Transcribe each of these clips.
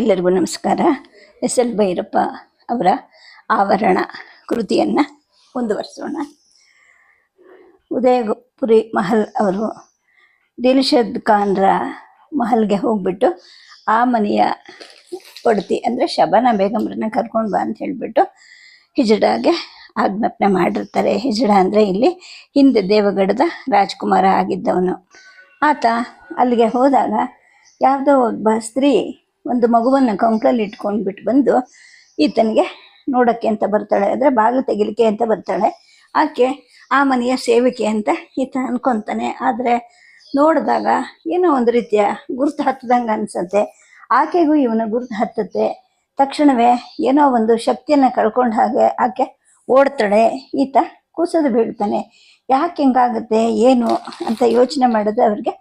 ಎಲ್ಲರಿಗೂ ನಮಸ್ಕಾರ. S L Bhyrappa ಅವರ ಆವರಣ ಕೃತಿಯನ್ನು ಮುಂದುವರಿಸೋಣ. ಉದಯಪುರಿ ಮಹಲ್ ಅವರು ದಿಲ್ಷದ್ ಖಾನ್ರ ಮಹಲ್ಗೆ ಹೋಗ್ಬಿಟ್ಟು ಆ ಮನೆಯ ಒಡತಿ ಅಂದರೆ ಶಬಾನ ಬೇಗಂಬ್ರನ್ನ ಕರ್ಕೊಂಡು ಬಾ ಅಂತ ಹೇಳಿಬಿಟ್ಟು ಹಿಜಡಾಗೆ ಆಜ್ಞಾಪನೆ ಮಾಡಿರ್ತಾರೆ. ಹಿಜಡ ಅಂದರೆ ಇಲ್ಲಿ ಹಿಂದೆ ದೇವಗಢದ ರಾಜ್ಕುಮಾರ ಆಗಿದ್ದವನು. ಆತ ಅಲ್ಲಿಗೆ ಹೋದಾಗ ಯಾವುದೋ ಒಬ್ಬ ಸ್ತ್ರೀ ಒಂದು ಮಗುವನ್ನು ಕಂಕ್ಳಲ್ಲಿ ಇಟ್ಕೊಂಡು ಬಿಟ್ಟು ಬಂದು ಈತನಿಗೆ ನೋಡೋಕ್ಕೆ ಅಂತ ಬರ್ತಾಳೆ, ಅಂದರೆ ಬಾಗಿಲು ತೆಗಿಲಿಕ್ಕೆ ಅಂತ ಬರ್ತಾಳೆ. ಆಕೆ ಆ ಮನೆಯ ಸೇವಿಕೆ ಅಂತ ಈತ ಅನ್ಕೊಂತಾನೆ. ಆದರೆ ನೋಡಿದಾಗ ಏನೋ ಒಂದು ರೀತಿಯ ಗುರುತು ಹತ್ತದಂಗೆ ಅನ್ಸತ್ತೆ. ಆಕೆಗೂ ಇವನ ಗುರುತು ಹತ್ತತ್ತೆ. ತಕ್ಷಣವೇ ಏನೋ ಒಂದು ಶಕ್ತಿಯನ್ನು ಕಳ್ಕೊಂಡ ಹಾಗೆ ಆಕೆ ಓಡ್ತಾಳೆ. ಈತ ಕೂಸೋದು ಬೀಳ್ತಾನೆ. ಯಾಕೆ ಹಿಂಗಾಗುತ್ತೆ, ಏನು ಅಂತ ಯೋಚನೆ ಮಾಡಿದ್ರೆ ಅವ್ರಿಗೆ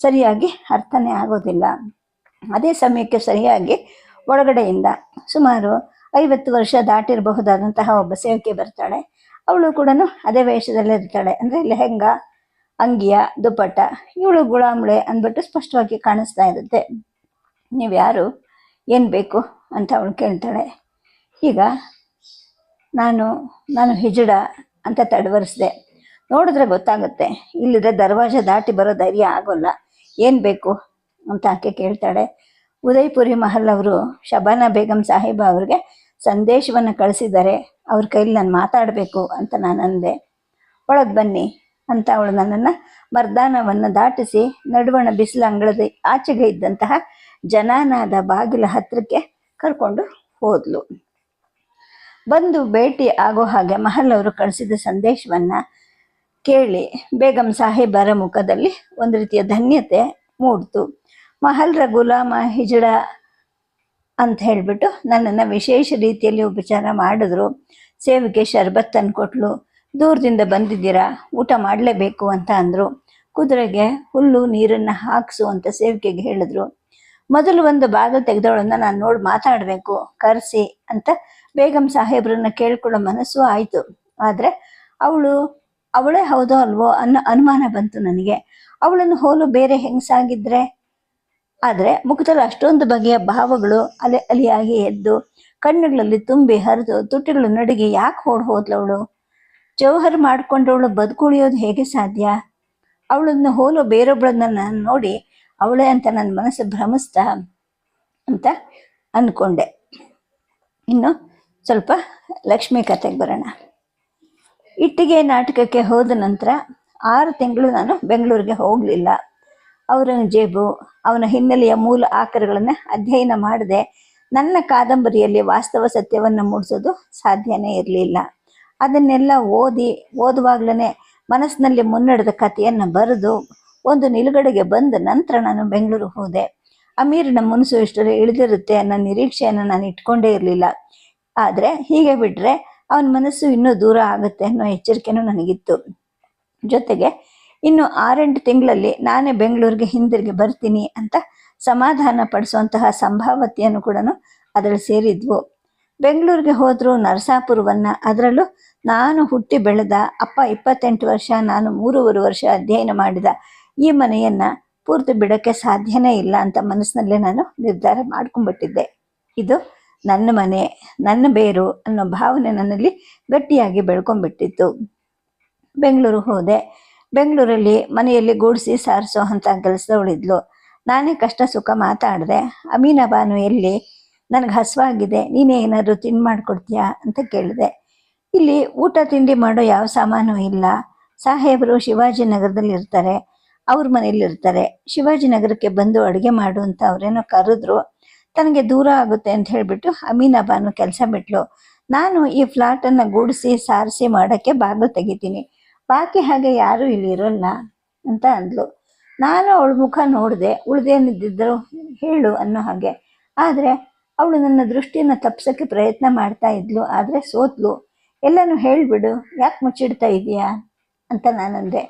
ಸರಿಯಾಗಿ ಅರ್ಥನೇ ಆಗೋದಿಲ್ಲ. ಅದೇ ಸಮಯಕ್ಕೆ ಸರಿಯಾಗಿ ಒಳಗಡೆಯಿಂದ ಸುಮಾರು ಐವತ್ತು ವರ್ಷ ದಾಟಿರಬಹುದಾದಂತಹ ಒಬ್ಬ ಸೇವಕಿ ಬರ್ತಾಳೆ. ಅವಳು ಕೂಡ ಅದೇ ವೇಷದಲ್ಲಿ ಇರ್ತಾಳೆ. ಅಂದರೆ ಲೆಹೆಂಗಾ ಅಂಗಿಯ ದುಪ್ಪಟ್ಟ ಇವಳು ಗುಳಾಮ್ಳೆ ಅಂದ್ಬಿಟ್ಟು ಸ್ಪಷ್ಟವಾಗಿ ಕಾಣಿಸ್ತಾ ಇರುತ್ತೆ. ನೀವು ಯಾರು, ಏನು ಬೇಕು ಅಂತ ಅವಳು ಕೇಳ್ತಾಳೆ. ಈಗ ನಾನು ನಾನು ಹಿಜಡ ಅಂತ ತಡವರಿಸಿದೆ. ನೋಡಿದ್ರೆ ಗೊತ್ತಾಗುತ್ತೆ ಇಲ್ಲಿದ್ರೆ ದರ್ವಾಜ ದಾಟಿ ಬರೋ ಧೈರ್ಯ ಆಗೋಲ್ಲ. ಏನು ಬೇಕು? ಅಂತ ಆಕೆ ಕೇಳ್ತಾಳೆ. ಉದಯ್ಪುರಿ ಮಹಲ್ ಅವರು ಶಬಾನಾ ಬೇಗಂ ಸಾಹೇಬ ಅವ್ರಿಗೆ ಸಂದೇಶವನ್ನು ಕಳಿಸಿದ್ದಾರೆ. ಅವ್ರ ಕೈಲಿ ನಾನು ಮಾತಾಡಬೇಕು ಅಂತ ನಾನು ಅಂದೆ. ಒಳಗೆ ಬನ್ನಿ ಅಂತ ಅವಳು ನನ್ನನ್ನು ಮರ್ದಾನವನ್ನು ದಾಟಿಸಿ ನಡುವಣ ಬಿಸಿಲು ಅಂಗಳದ ಆಚೆಗೆ ಇದ್ದಂತಹ ಜನಾನಾದ ಬಾಗಿಲ ಹತ್ತಿರಕ್ಕೆ ಕರ್ಕೊಂಡು ಹೋದ್ಲು. ಬಂದು ಭೇಟಿ ಆಗೋ ಹಾಗೆ ಮಹಲ್ ಅವರು ಕಳಿಸಿದ ಸಂದೇಶವನ್ನ ಕೇಳಿ ಬೇಗಂ ಸಾಹೇಬರ ಮುಖದಲ್ಲಿ ಒಂದು ರೀತಿಯ ಧನ್ಯತೆ ಮೂಡ್ತು. ಮಹಲ್ರ ಗುಲಾಮ ಹಿಜಡ ಅಂತ ಹೇಳಿಬಿಟ್ಟು ನನ್ನನ್ನು ವಿಶೇಷ ರೀತಿಯಲ್ಲಿ ಉಪಚಾರ ಮಾಡಿದ್ರು. ಸೇವಿಗೆ ಶರ್ಬತ್ ಕೊಟ್ಟಲು ದೂರದಿಂದ ಬಂದಿದ್ದೀರಾ? ಊಟ ಮಾಡಲೇಬೇಕು ಅಂತ ಅಂದರು. ಕುದುರೆಗೆ ಹುಲ್ಲು ನೀರನ್ನು ಹಾಕಿಸು ಅಂತ ಸೇವಿಕೆಗೆ ಹೇಳಿದ್ರು. ಮೊದಲು ಒಂದು ಬಾಗಿಲು ತೆಗೆದವಳನ್ನ ನಾನು ನೋಡಿ ಮಾತಾಡಬೇಕು, ಕರೆಸಿ ಅಂತ ಬೇಗಂ ಸಾಹೇಬ್ರನ್ನ ಕೇಳ್ಕೊಳ್ಳೋ ಮನಸ್ಸು ಆಯಿತು. ಆದರೆ ಅವಳು, ಅವಳೇ ಹೌದೋ ಅಲ್ವೋ ಅನ್ನೋ ಅನುಮಾನ ಬಂತು ನನಗೆ. ಅವಳನ್ನು ಹೋಲು ಬೇರೆ ಹೆಂಗಸಾಗಿದ್ರೆ? ಆದರೆ ಮುಖದಲ್ಲಿ ಅಷ್ಟೊಂದು ಬಗೆಯ ಭಾವಗಳು ಅಲೆ ಅಲಿಯಾಗಿ ಎದ್ದು ಕಣ್ಣುಗಳಲ್ಲಿ ತುಂಬಿ ಹರಿದು ತುಟಿಗಳು ನಡುಗಿ ಯಾಕೆ ಓಡ್ ಹೋದ್ಲವಳು? ಜೌಹರ್ ಮಾಡ್ಕೊಂಡವಳು ಬದುಕುಳಿಯೋದು ಹೇಗೆ ಸಾಧ್ಯ? ಅವಳನ್ನ ಹೋಲೋ ಬೇರೊಬ್ಬಳನ್ನ ನಾನು ನೋಡಿ ಅವಳೇ ಅಂತ ನನ್ನ ಮನಸ್ಸು ಭ್ರಮಿಸ್ತಾ ಅಂತ ಅಂದ್ಕೊಂಡೆ ಇನ್ನು ಸ್ವಲ್ಪ ಲಕ್ಷ್ಮಿ ಕಥೆಗೆ ಬರೋಣ. ಇಟ್ಟಿಗೆ ನಾಟಕಕ್ಕೆ ಹೋದ ನಂತರ ಆರು ತಿಂಗಳು ನಾನು ಬೆಂಗಳೂರಿಗೆ ಹೋಗಲಿಲ್ಲ. ಔರಂಗಜೇಬು ಅವನ ಹಿನ್ನೆಲೆಯ ಮೂಲ ಆಕರಗಳನ್ನು ಅಧ್ಯಯನ ಮಾಡದೆ ನನ್ನ ಕಾದಂಬರಿಯಲ್ಲಿ ವಾಸ್ತವ ಸತ್ಯವನ್ನು ಮೂಡಿಸೋದು ಸಾಧ್ಯನೇ ಇರಲಿಲ್ಲ. ಅದನ್ನೆಲ್ಲ ಓದಿ ಓದುವಾಗಲೇ ಮನಸ್ಸಿನಲ್ಲಿ ಮುನ್ನಡೆದ ಕಥೆಯನ್ನು ಬರೆದು ಒಂದು ನಿಲುಗಡೆಗೆ ಬಂದ ನಂತರ ನಾನು ಬೆಂಗಳೂರು ಹೋದೆ. ಅಮೀರ್ನ ಮನಸ್ಸು ಇಷ್ಟರಲ್ಲಿ ಇಳಿದಿರುತ್ತೆ ಅನ್ನೋ ನಿರೀಕ್ಷೆಯನ್ನು ನಾನು ಇಟ್ಕೊಂಡೇ ಇರಲಿಲ್ಲ. ಆದರೆ ಹೀಗೆ ಬಿಟ್ಟರೆ ಅವನ ಮನಸ್ಸು ಇನ್ನೂ ದೂರ ಆಗುತ್ತೆ ಅನ್ನೋ ಎಚ್ಚರಿಕೆನೂ ನನಗಿತ್ತು. ಜೊತೆಗೆ ಇನ್ನು ಆರೆಂಟು ತಿಂಗಳಲ್ಲಿ ನಾನೇ ಬೆಂಗಳೂರಿಗೆ ಹಿಂದಿರುಗಿ ಬರ್ತೀನಿ ಅಂತ ಸಮಾಧಾನ ಪಡಿಸುವಂತಹ ಸಂಭಾವತಿಯನ್ನು ಕೂಡ ಅದರಲ್ಲಿ ಸೇರಿದ್ವು. ಬೆಂಗಳೂರಿಗೆ ಹೋದರೂ ನರಸಾಪುರವನ್ನು, ಅದರಲ್ಲೂ ನಾನು ಹುಟ್ಟಿ ಬೆಳೆದ ಅಪ್ಪ ಇಪ್ಪತ್ತೆಂಟು ವರ್ಷ, ನಾನು ಮೂರುವರೆ ವರ್ಷ ಅಧ್ಯಯನ ಮಾಡಿದ ಈ ಮನೆಯನ್ನು ಪೂರ್ತಿ ಬಿಡೋಕ್ಕೆ ಸಾಧ್ಯನೇ ಇಲ್ಲ ಅಂತ ಮನಸ್ಸಿನಲ್ಲೇ ನಾನು ನಿರ್ಧಾರ ಮಾಡ್ಕೊಂಡ್ಬಿಟ್ಟಿದ್ದೆ ಇದು ನನ್ನ ಮನೆ, ನನ್ನ ಬೇರು ಅನ್ನೋ ಭಾವನೆ ನನ್ನಲ್ಲಿ ಗಟ್ಟಿಯಾಗಿ ಬೆಳ್ಕೊಂಡ್ಬಿಟ್ಟಿತ್ತು ಬೆಂಗಳೂರು ಹೋದೆ. ಬೆಂಗಳೂರಲ್ಲಿ ಮನೆಯಲ್ಲಿ ಗೂಡಿಸಿ, ಸಾರಿಸೋ ಅಂತ ಕೆಲಸದವಳಿದ್ಲು ನಾನೇ ಕಷ್ಟ ಸುಖ ಮಾತಾಡಿದೆ, ಅಮೀನ ಬಾನು ಎಲ್ಲಿ? ನನಗೆ ಹಸುವಾಗಿದೆ, ನೀನೇ ಏನಾದರೂ ತಿಂಡಿ ಮಾಡಿಕೊಡ್ತೀಯಾ ಅಂತ ಕೇಳಿದೆ. ಇಲ್ಲಿ ಊಟ ತಿಂಡಿ ಮಾಡೋ ಯಾವ ಸಾಮಾನು ಇಲ್ಲ. ಸಾಹೇಬರು ಶಿವಾಜಿನಗರದಲ್ಲಿ ಇರ್ತಾರೆ, ಅವ್ರ ಮನೇಲಿ ಇರ್ತಾರೆ. ಶಿವಾಜಿನಗರಕ್ಕೆ ಬಂದು ಅಡುಗೆ ಮಾಡು ಅಂತ ಅವರೇನೋ ಕರೆದ್ರು. ತನಗೆ ದೂರ ಆಗುತ್ತೆ ಅಂತ ಹೇಳಿಬಿಟ್ಟು ಅಮೀನಾ ಬಾನು ಕೆಲಸ ಬಿಟ್ಲು. ನಾನು ಈ ಫ್ಲಾಟನ್ನು ಗೂಡಿಸಿ, ಸಾರಿಸಿ ಮಾಡೋಕ್ಕೆ ಬಾಗಿಲು ತೆಗಿತೀನಿ. ಬಾಕಿ ಹಾಗೆ ಯಾರೂ ಇಲ್ಲಿ ಇರೋಲ್ಲ ಅಂತ ಅಂದ್ಲು. ನಾನು ಅವಳ ಮುಖ ನೋಡಿದೆ ಉಳ್ದೇನಿದ್ದಿದ್ರು ಹೇಳು ಅನ್ನೋ ಹಾಗೆ. ಆದರೆ ಅವಳು ನನ್ನ ದೃಷ್ಟಿಯನ್ನು ತಪ್ಸೋಕ್ಕೆ ಪ್ರಯತ್ನ ಮಾಡ್ತಾ ಇದ್ಲು, ಆದರೆ ಸೋತ್ಲು. ಎಲ್ಲನೂ ಹೇಳಿಬಿಡು, ಯಾಕೆ ಮುಚ್ಚಿಡ್ತಾ ಇದೀಯಾ ಅಂತ ನಾನಂದೆ.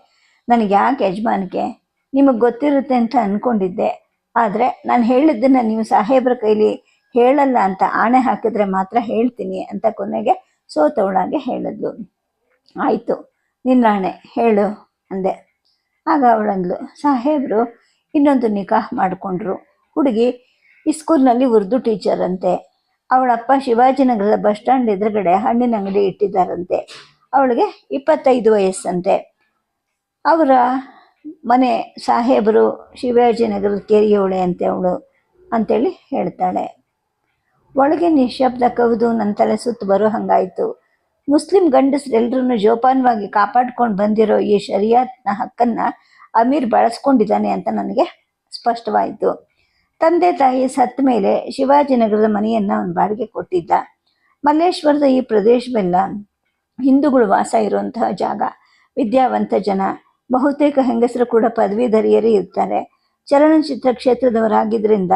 ನನಗೆ ಯಾಕೆ ಯಜಮಾನಿಗೆ? ನಿಮಗೆ ಗೊತ್ತಿರುತ್ತೆ ಅಂತ ಅಂದ್ಕೊಂಡಿದ್ದೆ ಆದರೆ ನಾನು ಹೇಳಿದ್ದನ್ನು ನೀವು ಸಾಹೇಬ್ರ ಕೈಲಿ ಹೇಳಲ್ಲ ಅಂತ ಆಣೆ ಹಾಕಿದ್ರೆ ಮಾತ್ರ ಹೇಳ್ತೀನಿ ಅಂತ ಕೊನೆಗೆ ಸೋತವಳಾಗೆ ಹೇಳಿದ್ಲು. ಆಯಿತು. ನಿನ್ನಾಣೆ ಹೇಳು ಅಂದೆ. ಆಗ ಅವಳಂದ್ಲು, ಸಾಹೇಬರು ಇನ್ನೊಂದು ನಿಕಾಹ್ ಮಾಡಿಕೊಂಡ್ರು. ಹುಡುಗಿ ಸ್ಕೂಲ್ನಲ್ಲಿ ಉರ್ದು ಟೀಚರ್ ಅಂತೆ ಅವಳಪ್ಪ ಶಿವಾಜಿನಗರದ ಬಸ್ ಸ್ಟ್ಯಾಂಡ್ ಎದುರುಗಡೆ ಹಣ್ಣಿನ ಅಂಗಡಿ ಇಟ್ಟಿದ್ದಾರಂತೆ. ಅವಳಿಗೆ ಇಪ್ಪತ್ತೈದು ವಯಸ್ಸಂತೆ. ಅವರ ಮನೆ ಸಾಹೇಬರು ಶಿವಾಜಿನಗರದ ಕೇರಿಯವಳೆ ಅಂತೆ ಅವಳು ಅಂತೇಳಿ ಹೇಳ್ತಾಳೆ. ಒಳಗೆ ನಿಶಬ್ದ ಕವಿದು ನನ್ನ ತಲೆ ಸುತ್ತು ಬರೋ ಹಂಗಾಯ್ತು. ಮುಸ್ಲಿಂ ಗಂಡಸರೆಲ್ಲರನ್ನು ಜೋಪಾನವಾಗಿ ಕಾಪಾಡ್ಕೊಂಡು ಬಂದಿರೋ ಈ ಶರಿಯಾತ್ನ ಹಕ್ಕನ್ನು ಅಮೀರ್ ಬಳಸ್ಕೊಂಡಿದ್ದಾನೆ ಅಂತ ನನಗೆ ಸ್ಪಷ್ಟವಾಯಿತು. ತಂದೆ ತಾಯಿ ಸತ್ತ ಮೇಲೆ ಶಿವಾಜಿನಗರದ ಮನೆಯನ್ನು ಅವನು ಬಾಡಿಗೆ ಕೊಟ್ಟಿದ್ದ. ಮಲ್ಲೇಶ್ವರದ ಈ ಪ್ರದೇಶವೆಲ್ಲ ಹಿಂದೂಗಳು ವಾಸ ಇರುವಂತಹ ಜಾಗ. ವಿದ್ಯಾವಂತ ಜನ, ಬಹುತೇಕ ಹೆಂಗಸರು ಕೂಡ ಪದವೀಧರಿಯರೇ ಇರ್ತಾರೆ. ಚಲನಚಿತ್ರ ಕ್ಷೇತ್ರದವರಾಗಿದ್ದರಿಂದ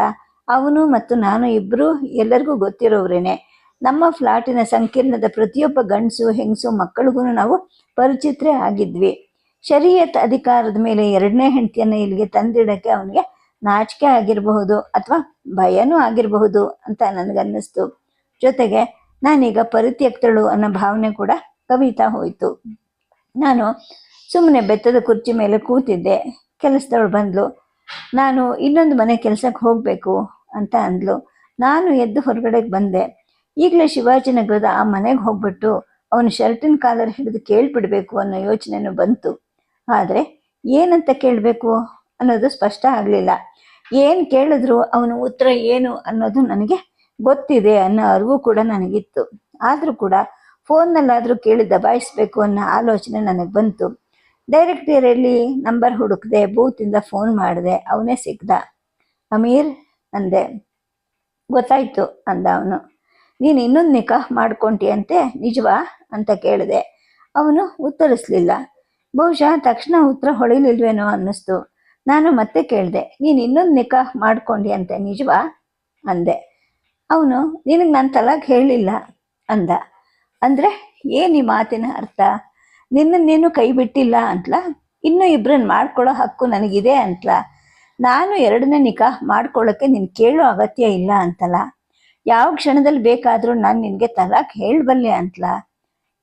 ಅವನು ಮತ್ತು ನಾನು ಇಬ್ಬರು ಎಲ್ಲರಿಗೂ ಗೊತ್ತಿರೋವ್ರೇನೆ ನಮ್ಮ ಫ್ಲಾಟಿನ ಸಂಕೀರ್ಣದ ಪ್ರತಿಯೊಬ್ಬ ಗಂಡಸು, ಹೆಂಗಸು, ಮಕ್ಕಳಿಗೂ ನಾವು ಪರಿಚಿತರೇ ಆಗಿದ್ವಿ. ಶರೀಯತ್ ಅಧಿಕಾರದ ಮೇಲೆ ಎರಡನೇ ಹೆಂಡತಿಯನ್ನು ಇಲ್ಲಿಗೆ ತಂದಿಡಕ್ಕೆ ಅವನಿಗೆ ನಾಚಿಕೆ ಆಗಿರಬಹುದು ಅಥವಾ ಭಯನೂ ಆಗಿರಬಹುದು ಅಂತ ನನಗನ್ನಿಸ್ತು. ಜೊತೆಗೆ ನಾನೀಗ ಪರಿತ್ಯಕ್ತಳು ಅನ್ನೋ ಭಾವನೆ ಕೂಡ ಕವಿತಾ ಹೋಯಿತು. ನಾನು ಸುಮ್ಮನೆ ಬೆತ್ತದ ಕುರ್ಚಿ ಮೇಲೆ ಕೂತಿದ್ದೆ. ಕೆಲಸದವಳು ಬಂದ್ಲು. ನಾನು ಇನ್ನೊಂದು ಮನೆ ಕೆಲಸಕ್ಕೆ ಹೋಗಬೇಕು ಅಂತ ಅಂದ್ಲು. ನಾನು ಎದ್ದು ಹೊರಗಡೆಗೆ ಬಂದೆ. ಈಗಲೇ ಶಿವಾಜಿನಗರದ ಆ ಮನೆಗೆ ಹೋಗ್ಬಿಟ್ಟು ಅವನ ಶರ್ಟಿನ ಕಾಲರ್ ಹಿಡಿದು ಕೇಳ್ಬಿಡ್ಬೇಕು ಅನ್ನೋ ಯೋಚನೆನೂ ಬಂತು. ಆದರೆ ಏನಂತ ಕೇಳಬೇಕು ಅನ್ನೋದು ಸ್ಪಷ್ಟ ಆಗಲಿಲ್ಲ. ಏನು ಕೇಳಿದ್ರು ಅವನ ಉತ್ತರ ಏನು ಅನ್ನೋದು ನನಗೆ ಗೊತ್ತಿದೆ ಅನ್ನೋ ಅರಿವು ಕೂಡ ನನಗಿತ್ತು. ಆದರೂ ಕೂಡ ಫೋನ್ನಲ್ಲಾದರೂ ಕೇಳಿ ದಬಾಯಿಸ್ಬೇಕು ಅನ್ನೋ ಆಲೋಚನೆ ನನಗೆ ಬಂತು. ಡೈರೆಕ್ಟರಿಯಲ್ಲಿ ನಂಬರ್ ಹುಡುಕ್ದೆ ಬೂತಿಂದ ಫೋನ್ ಮಾಡಿದೆ, ಅವನೇ ಸಿಗ್ದ ಅಮೀರ್ ಅಂದೆ. ಗೊತ್ತಾಯ್ತು ಅಂದ ಅವನು. ನೀನು ಇನ್ನೊಂದು ನಿಕಾಹ್ ಮಾಡ್ಕೊಂಟಿಯಂತೆ ನಿಜವಾ? ಅಂತ ಕೇಳಿದೆ. ಅವನು ಉತ್ತರಿಸ್ಲಿಲ್ಲ. ಬಹುಶಃ ತಕ್ಷಣ ಉತ್ತರ ಹೊಳಿಲಿಲ್ವೇನೋ ಅನ್ನಿಸ್ತು. ನಾನು ಮತ್ತೆ ಕೇಳಿದೆ, ನೀನು ಇನ್ನೊಂದು ನಿಕಾಹ್ ಮಾಡ್ಕೊಂಡಿಯಂತೆ, ನಿಜವಾ? ಅಂದೆ. ಅವನು, ನಿನಗೆ ನಾನು ತಲಾಖ್ ಹೇಳಿಲ್ಲ, ಅಂದ. ಅಂದರೆ ಏನು ಈ ಮಾತಿನ ಅರ್ಥ? ನಿನ್ನ ನೀನು ಕೈ ಬಿಟ್ಟಿಲ್ಲ ಅಂತಲ? ಇನ್ನೂ ಇಬ್ಬರನ್ನ ಮಾಡ್ಕೊಳ್ಳೋ ಹಕ್ಕು ನನಗಿದೆ ಅಂತಲ? ನಾನು ಎರಡನೇ ನಿಕಾಹ್ ಮಾಡ್ಕೊಳ್ಳೋಕ್ಕೆ ನೀನು ಕೇಳೋ ಅಗತ್ಯ ಇಲ್ಲ ಅಂತಲ್ಲ ಯಾವ ಕ್ಷಣದಲ್ಲಿ ಬೇಕಾದರೂ ನಾನು ನಿನಗೆ ತಲಾಕ್ ಹೇಳಬಲ್ಲೆ ಅಂತಲ?